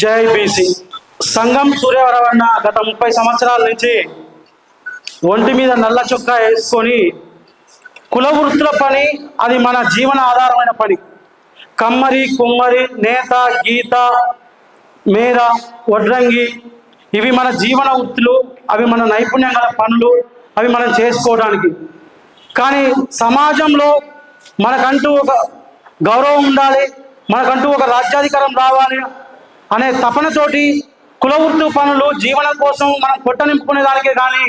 జై బీసీ. సంఘం సూర్యవరవన్న గత ముప్పై సంవత్సరాల నుంచి ఒంటి మీద నల్ల చొక్కా వేసుకొని కుల వృత్తుల పని అది మన జీవన ఆధారమైన పని. కమ్మరి కుమ్మరి నేత గీత మేర వడ్రంగి ఇవి మన జీవన వృత్తులు అవి మన నైపుణ్యం గల పనులు అవి మనం చేసుకోవడానికి. కానీ సమాజంలో మనకంటూ ఒక గౌరవం ఉండాలి మనకంటూ ఒక రాజ్యాధికారం రావాలి అనే తపనతోటి కులవృత్తి పనులు జీవనం కోసం మనం పొట్ట నింపుకునే దానికే కానీ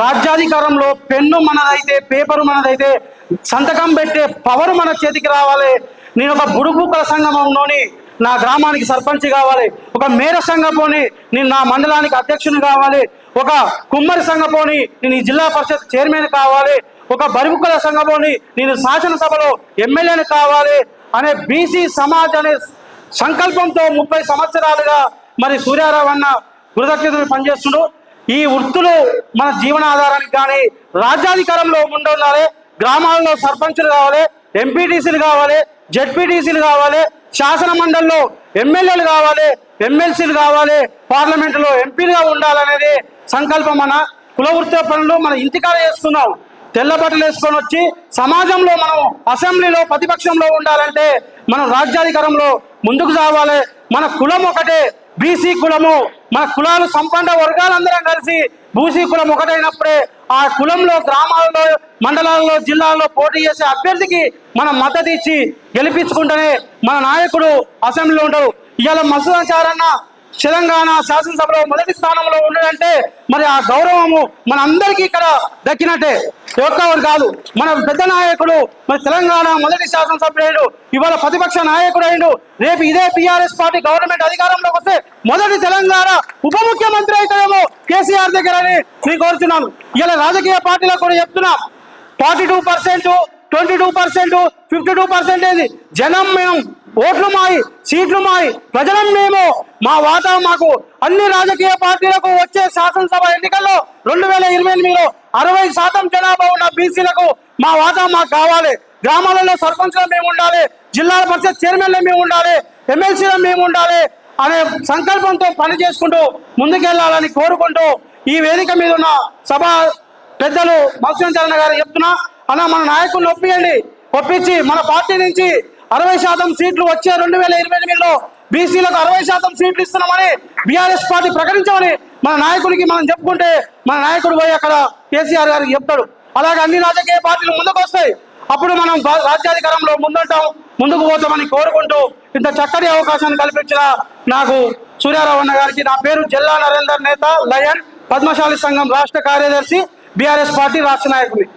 రాజ్యాధికారంలో పెన్ను మనదైతే పేపరు మనదైతే సంతకం పెట్టే పవర్ మన చేతికి రావాలి. నేను ఒక బుడుగు కుల సంగమంలోని నా గ్రామానికి సర్పంచ్ కావాలి. ఒక మేర సంఘపోని నేను నా మండలానికి అధ్యక్షుని కావాలి. ఒక కుమ్మరి సంఘపోని నేను ఈ జిల్లా పరిషత్ చైర్మన్ కావాలి. ఒక బరిముక్కల సంఘపోని నేను శాసనసభలో ఎమ్మెల్యేని కావాలి. అనే బీసీ సమాజ్ అనే సంకల్పంతో ముప్పై సంవత్సరాలుగా మరి సూర్యారావు అన్న కృతజ్ఞతలు పనిచేస్తుండు. ఈ వృత్తులు మన జీవనాధారానికి కానీ రాజ్యాధికారంలో ఉండాలి గ్రామాల్లో సర్పంచులు కావాలి ఎంపీటీసీలు కావాలి జెడ్పీటీసీలు కావాలి శాసన మండలిలో ఎమ్మెల్యేలు కావాలి ఎమ్మెల్సీలు కావాలి పార్లమెంటులో ఎంపీలుగా ఉండాలనేది సంకల్పం మన కుల వృత్తి పనులు మన ఇంటికాడ చేసుకున్నాం. తెల్ల బట్టలు వేసుకొని వచ్చి సమాజంలో మనం అసెంబ్లీలో ప్రతిపక్షంలో ఉండాలంటే మనం రాజ్యాధికారంలో ముందుకు సాగాలి. మన కులం ఒకటే బీసీ కులము. మన కులాలు సంపన్న వర్గాలందరం కలిసి బూసీ కులం ఒకటైనప్పుడే ఆ కులంలో గ్రామాలలో మండలాల్లో జిల్లాల్లో పోటీ చేసే అభ్యర్థికి మనం మద్దతు ఇచ్చి గెలిపించుకుంటేనే మన నాయకుడు అసెంబ్లీలో ఉండవు ఇవాళ మసూదాచారన్న తెలంగాణ శాసనసభలో మొదటి స్థానంలో ఉండడంటే మరి ఆ గౌరవము మనందరికీ ఇక్కడ దక్కినట్టే. ఒక్కరు కాదు. మన పెద్ద నాయకుడు మన తెలంగాణ మొదటి శాసనసభ్యుడు ఇవాళ ప్రతిపక్ష నాయకుడు అయిండు రేపు ఇదే పిఆర్ఎస్ పార్టీ గవర్నమెంట్ అధికారంలోకి వస్తే మొదటి తెలంగాణ ఉప ముఖ్యమంత్రి అయితేనేమో కేసీఆర్ దగ్గర అని నేను కోరుతున్నాను ఇలా రాజకీయ పార్టీలకు కూడా చెప్తున్నా. Forty two percent twenty two percent fifty two percent జనం మేము. ఓట్లు మాయి సీట్లు మాయి. ప్రజలం మేము. మా వాటా మాకు. అన్ని రాజకీయ పార్టీలకు వచ్చే శాసనసభ ఎన్నికల్లో రెండు వేల ఇరవై ఎనిమిదిలో అరవై శాతం జనాభా ఉన్న బీసీలకు మా వాటా మాకు కావాలి. గ్రామాలలో సర్పంచ్లో మేము ఉండాలి. జిల్లాల పరిషత్ చైర్మన్లో మేము ఉండాలి. ఎమ్మెల్సీలో మేము ఉండాలి అనే సంకల్పంతో పని చేసుకుంటూ ముందుకెళ్ళాలని కోరుకుంటూ ఈ వేదిక మీద ఉన్న సభ పెద్దలు మత్స్యంచరణ గారు చెప్తున్నా. అన్న మన నాయకుల్ని ఒప్పియండి. ఒప్పించి మన పార్టీ నుంచి అరవై శాతం సీట్లు వచ్చే రెండు వేల ఇరవై ఎనిమిదిలో బీసీలకు అరవై శాతం సీట్లు ఇస్తున్నామని బీఆర్ఎస్ పార్టీ ప్రకటించమని మన నాయకుడికి మనం చెప్పుకుంటే మన నాయకుడు పోయి అక్కడ కేసీఆర్ గారికి చెప్తాడు. అలాగే అన్ని రాజకీయ పార్టీలు ముందుకు వస్తాయి. అప్పుడు మనం రాజ్యాధికారంలో ముందుంటాం ముందుకు పోతామని కోరుకుంటూ ఇంత చక్కటి అవకాశాన్ని కల్పించిన నాకు సూర్యారావు అన్న గారికి నా పేరు జిల్లా నరేందర్ నేత లయన్ పద్మశాలి సంఘం రాష్ట్ర కార్యదర్శి బీఆర్ఎస్ పార్టీ రాష్ట్ర నాయకుడిని.